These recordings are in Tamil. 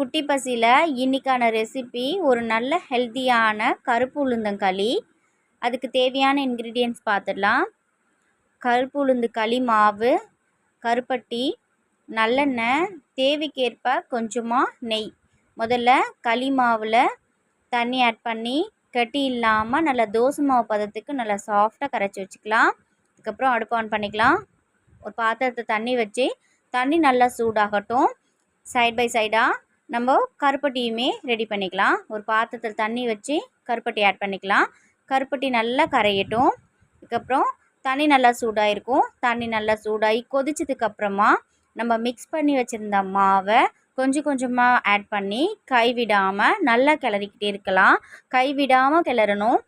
குட்டி பசியில் இன்றைக்கான ரெசிபி ஒரு நல்ல ஹெல்த்தியான கருப்பு உளுந்தங்களி அதுக்கு தேவையான இன்க்ரீடியன்ட்ஸ் பார்த்துடலாம் கருப்பு உளுந்து களி மாவு கருப்பட்டி நல்லெண்ணெய் தேவைக்கேற்ப கொஞ்சமாக நெய். முதல்ல களி மாவில் தண்ணி ஆட் பண்ணி கட்டி இல்லாமல் நல்லா தோசை மாவு பதத்துக்கு நல்லா சாஃப்டாக கரைச்சி வச்சுக்கலாம். அதுக்கப்புறம் அடுப்பு ஆன் பண்ணிக்கலாம். ஒரு பாத்திரத்தை தண்ணி வச்சு தண்ணி நல்லா சூடாகட்டும். சைட் பை சைடாக நம்ம கருப்பட்டியுமே ரெடி பண்ணிக்கலாம். ஒரு பாத்திரத்தில் தண்ணி வச்சு கருப்பட்டி ஆட் பண்ணிக்கலாம். கருப்பட்டி நல்லா கரையட்டும். அதுக்கப்புறம் தண்ணி நல்லா சூடாயிருக்கும். தண்ணி நல்லா சூடாகி கொதிச்சதுக்கப்புறமா நம்ம மிக்ஸ் பண்ணி வச்சுருந்த மாவை கொஞ்சம் கொஞ்சமாக ஆட் பண்ணி கைவிடாமல் நல்லா கிளறிக்கிட்டே இருக்கலாம். கைவிடாமல் கிளறணும்.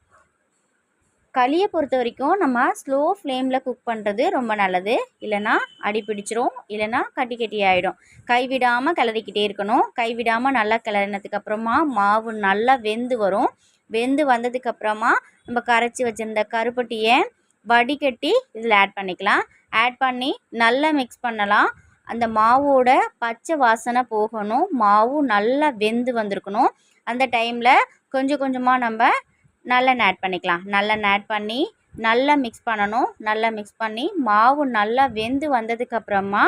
களியை பொறுத்த வரைக்கும் நம்ம ஸ்லோ ஃப்ளேமில் குக் பண்ணுறது ரொம்ப நல்லது. இல்லைனா அடி பிடிச்சிரும். இல்லைனா கட்டி கட்டி ஆகிடும் கைவிடாமல் கிளறிக்கிட்டே இருக்கணும். கைவிடாமல் நல்லா கிளறினதுக்கப்புறமா மாவு நல்லா வெந்து வரும். வெந்து வந்ததுக்கப்புறமா நம்ம கரைச்சி வச்சுருந்த கருப்பட்டியை வடிகட்டி இதில் ஆட் பண்ணிக்கலாம். ஆட் பண்ணி நல்லா மிக்ஸ் பண்ணலாம். அந்த மாவோட பச்சை வாசனை போகணும். மாவு நல்லா வெந்து வந்திருக்கணும். அந்த டைமில் கொஞ்சம் கொஞ்சமாக நம்ம நல்லெண்ணெய் ஆட் பண்ணிக்கலாம். நல்லெண்ணெய் ஆட் பண்ணி நல்லா மிக்ஸ் பண்ணணும். நல்லா மிக்ஸ் பண்ணி மாவு நல்லா வெந்து வந்ததுக்கப்புறமா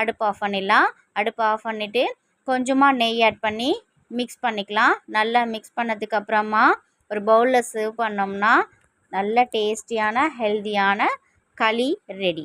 அடுப்பு ஆஃப் பண்ணிடலாம். அடுப்பு ஆஃப் பண்ணிவிட்டு கொஞ்சமாக நெய் ஆட் பண்ணி மிக்ஸ் பண்ணிக்கலாம். நல்லா மிக்ஸ் பண்ணதுக்கப்புறமா ஒரு பவுலில் சர்வ் பண்ணோம்னா நல்ல டேஸ்டியான ஹெல்த்தியான களி ரெடி